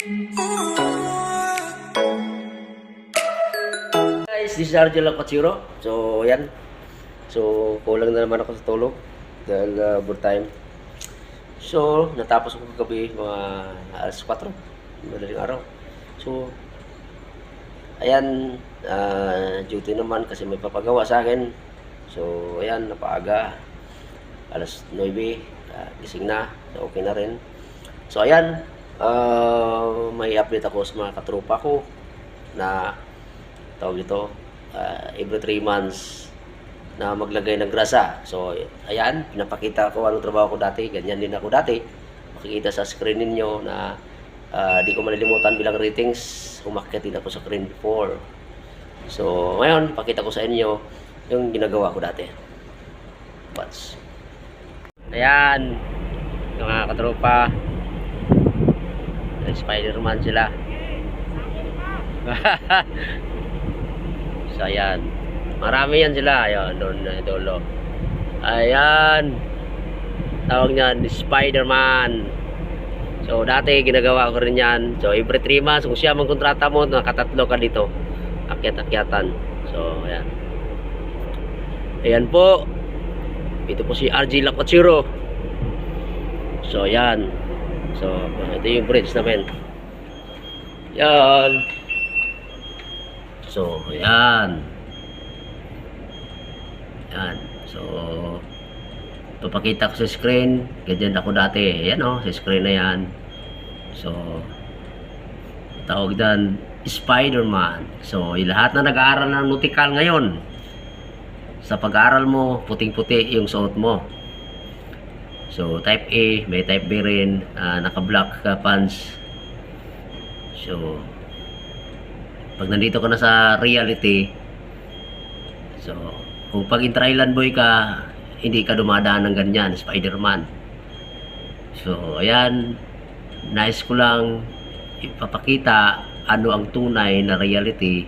Guys, this is Arjel Lakachiro. So, yan. So, kulang na naman ako sa tulog dahil uh, time. So, natapos ko kagabi mga alas 4. Madaling araw. So, ayan, ah, duty naman kasi may papagawa sa akin. So, ayan, napaaga. Alas 9, ah, gising na. So, okay na rin. So, ayan, ah, may update ako sa mga katropa ko na tawag ito, ah, every 3 months na maglagay ng grasa. So, ayan, pinapakita ko anong trabaho ko dati. Ganyan din ako dati. Makikita sa screen ninyo na ah, di ko malilimutan bilang ratings. Umakyat din ako sa screen before. So, ngayon, pakita ko sa inyo yung ginagawa ko dati. Watch. Ayan, mga katropa. Spider-Man sila. so, ayan. Marami yan sila. Ayan, doon na dulo. Ayan. Tawag niyan, Spider-Man. So, dati ginagawa ko rin yan. So, every 3 months, kung siya mang kontrata mo, nakatatlo ka dito. Akyat-akyatan. So, ayan. Ayan po. Ito po si RG Lakachiro. So, ayan. So, ito yung bridge namin. Yan. So, ayan. Yan. So, papakita ko sa screen. Ganyan ako dati. Ayan o, sa screen na yan. So, tawag dan Spider-Man. So, lahat na nag-aaral ng nautical ngayon, sa pag-aaral mo, puting-puti yung suot mo. So, type A, may type B rin, ah, naka-black ka pants. So, pag nandito ka na sa reality, so, kung pag intra-island boy ka, hindi ka dumadaan ng ganyan, Spider-Man. So, ayan, nice ko lang ipapakita ano ang tunay na reality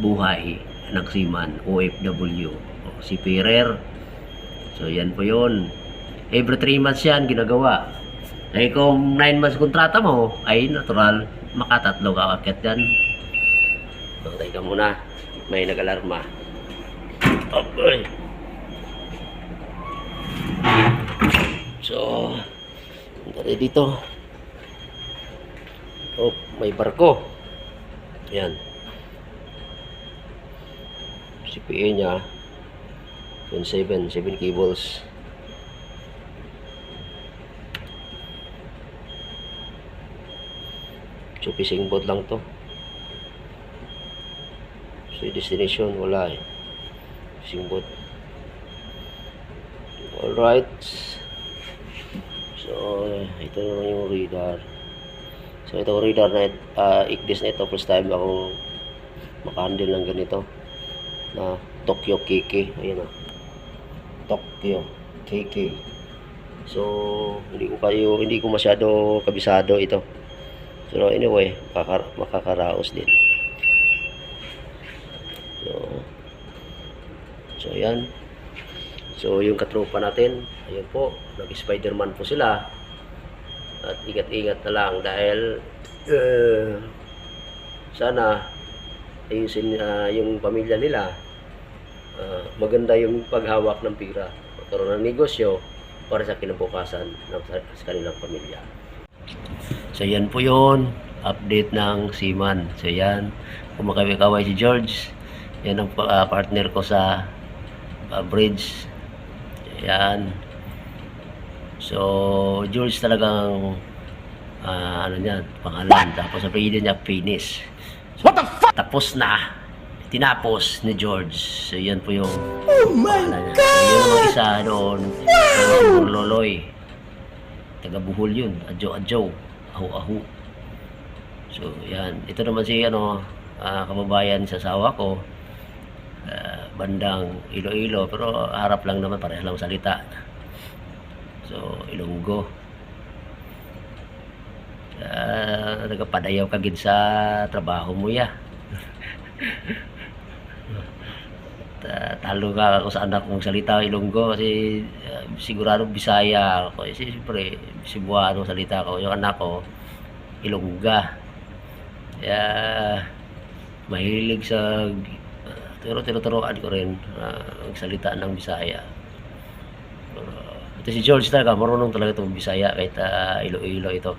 buhay ng seaman, OFW, o si Pirer. So, yan po yun. Every 3 months yan ginagawa. Eh kung 9 months kontrata mo, ay natural, makatatlo ka akit yan. Patay ka muna. May nag-alarma. Okay. So, dari dito. Oh, may barko. Yan. CPA niya. 27, 7 cables. So, fishing boat lang to. So, destination, wala eh. Fishing boat. Alright. So, ito naman yung radar. So, ito radar na uh, Ignis na ito. First time akong makahandle ng ganito. Na Tokyo KK. Ayan o. Tokyo KK. So, hindi ko kayo, hindi ko masyado kabisado ito. So, anyway, makakar makakaraos din. So, so yan. So, yung katropa natin, ayun po, nag-Spider-Man po sila. At ingat-ingat na lang dahil eh, sana ayusin ah, yung pamilya nila. Ah, maganda yung paghawak ng pira. Magkaroon ng negosyo para sa kinabukasan ng sa kanilang pamilya. So yan po yun. Update ng Seaman. So yan. Kumakaway-kaway si George. Yan ang ah, partner ko sa ah, bridge. Yan. So, George talagang ah, ano niyan, pangalan. Tapos ang apelyido niya, Finis. What the fuck? Tapos na. Tinapos ni George. So, yan po yung oh my God! So, yun ang isa doon. Wow! Loloy. Taga Buhol yun. Adjo-adjo. Ahu-ahu. So, yan. Ito naman si, ano, ah, kababayan sa asawa ko. Ah, bandang Iloilo. Pero harap lang naman, parehas lang salita. So, Ilonggo. Ah, nagapadayaw ka gid sa trabaho mo ya. Ta- talo ka ako sa anak mong salita Ilonggo kasi ah, sigurado Bisaya ako. Eh, siyempre, Cebuano salita ko. Yung anak ko, Ilongga. Kaya mahilig sa pero tinuturoan ko rin uh, magsalita ng Bisaya. Uh, ito si George talaga, marunong talaga itong Bisaya kahit uh, Iloilo ito.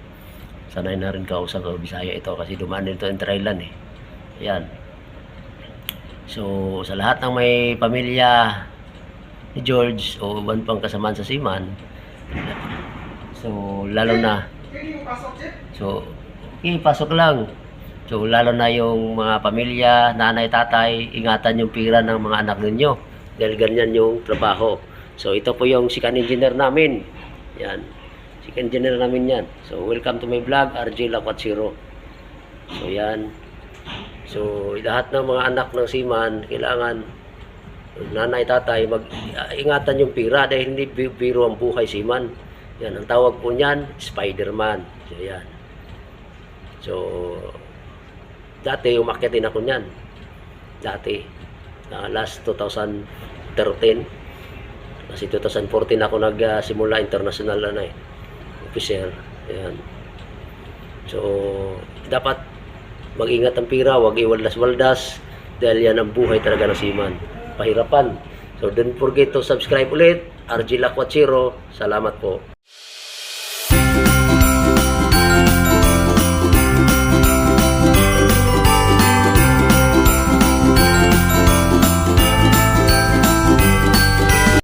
Sanay na rin kausap ko Bisaya ito kasi dumaan din ito in Thailand eh. Ayan. So, sa lahat ng may pamilya ni George o iban pang kasamaan sa Siman, so, lalo na, so, ipasok lang. So, lalo na yung mga pamilya, nanay, tatay, ingatan yung pira ng mga anak ninyo. Dahil ganyan yung trabaho. So, ito po yung second engineer namin. Yan. Second engineer namin yan. So, welcome to my vlog, RJ Lakwat0. So, yan. So, lahat ng mga anak ng Siman, kailangan nanay, tatay, mag ingatan yung pira dahil hindi bi- biro ang buhay Siman. Yan, ang tawag po niyan, Spider-Man. So, yan. So, dati umakyat din ako niyan. Dati. na last 2013. Kasi 2014 ako nagsimula international na eh. Officer. Ayan. So, dapat mag-ingat ang pira, wag iwaldas-waldas dahil yan ang buhay talaga ng siman. Pahirapan. So, don't forget to subscribe ulit. RG Lakwachiro. Salamat po.